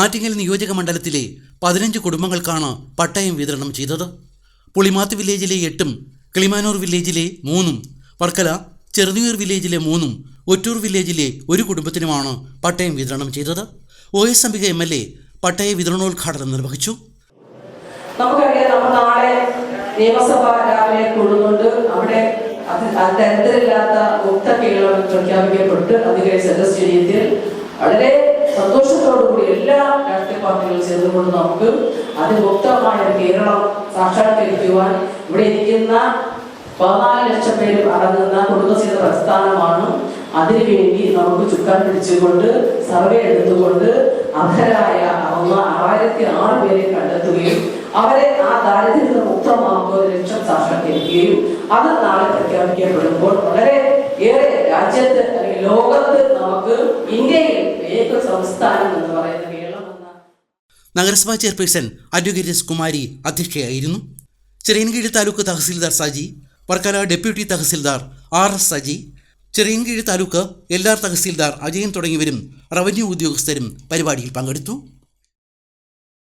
ആറ്റിങ്ങൽ നിയോജക മണ്ഡലത്തിലെ പതിനഞ്ച് കുടുംബങ്ങൾക്കാണ് പട്ടയം വിതരണം ചെയ്തത്. പുളിമാത്ത് വില്ലേജിലെ എട്ടും കിളിമാനൂർ വില്ലേജിലെ മൂന്നും വർക്കല ചെറുനീർ വില്ലേജിലെ മൂന്നും ഒറ്റൂർ വില്ലേജിലെ ഒരു കുടുംബത്തിനുമാണ് പട്ടയം വിതരണം ചെയ്തത്. O S Ambika M L A പട്ടയ വിതരണോദ്ഘാടനം നിർവഹിച്ചു. നമുക്കറിയാം നമ്മൾ രാവിലെ ദരിദ്രമില്ലാത്ത മുക്ത കേരളം പ്രഖ്യാപിക്കപ്പെട്ട് അധികാരി സദസ് വളരെ സന്തോഷത്തോടു കൂടി എല്ലാ രാഷ്ട്രീയ പാർട്ടികളും ചേർന്നുകൊണ്ട് നമുക്ക് അതിമുക്തമായ കേരളം സാക്ഷാത്കരിക്കുവാൻ ഇവിടെ ഇരിക്കുന്ന പതിനാല് ലക്ഷം പേര് അടങ്ങുന്ന കുടുംബശീല പ്രസ്ഥാനമാണ്. അതിനുവേണ്ടി നമുക്ക് ചുക്കാൻ പിടിച്ചുകൊണ്ട് സർവേ എടുത്തുകൊണ്ട് അർഹരായ ഒന്ന് ആറായിരത്തി ആറ് പേരെ കണ്ടെത്തുകയും അവരെ ആ ദാരിദ്ര്യത്തിൽ മുക്തമാക്കുക ലക്ഷ്യം സാക്ഷാത്കരിക്കുകയും അത് നാളെ പ്രഖ്യാപിക്കപ്പെടുമ്പോൾ വളരെ ഏറെ രാജ്യത്ത് അല്ലെങ്കിൽ ലോകത്ത് നമുക്ക് ഇന്ത്യയിൽ എന്ന് പറയുന്ന നഗരസഭാ chairperson advocate S Kumari അധ്യക്ഷയായിരുന്നു. Chirayinkeezhu taluk tahsildar Saji Varkala deputy tahsildar R S Saji Chirayinkeezhu taluk എല്ലാർ തഹസീൽദാർ അജയൻ തുടങ്ങിയവരും റവന്യൂ ഉദ്യോഗസ്ഥരും പരിപാടിയിൽ പങ്കെടുത്തു.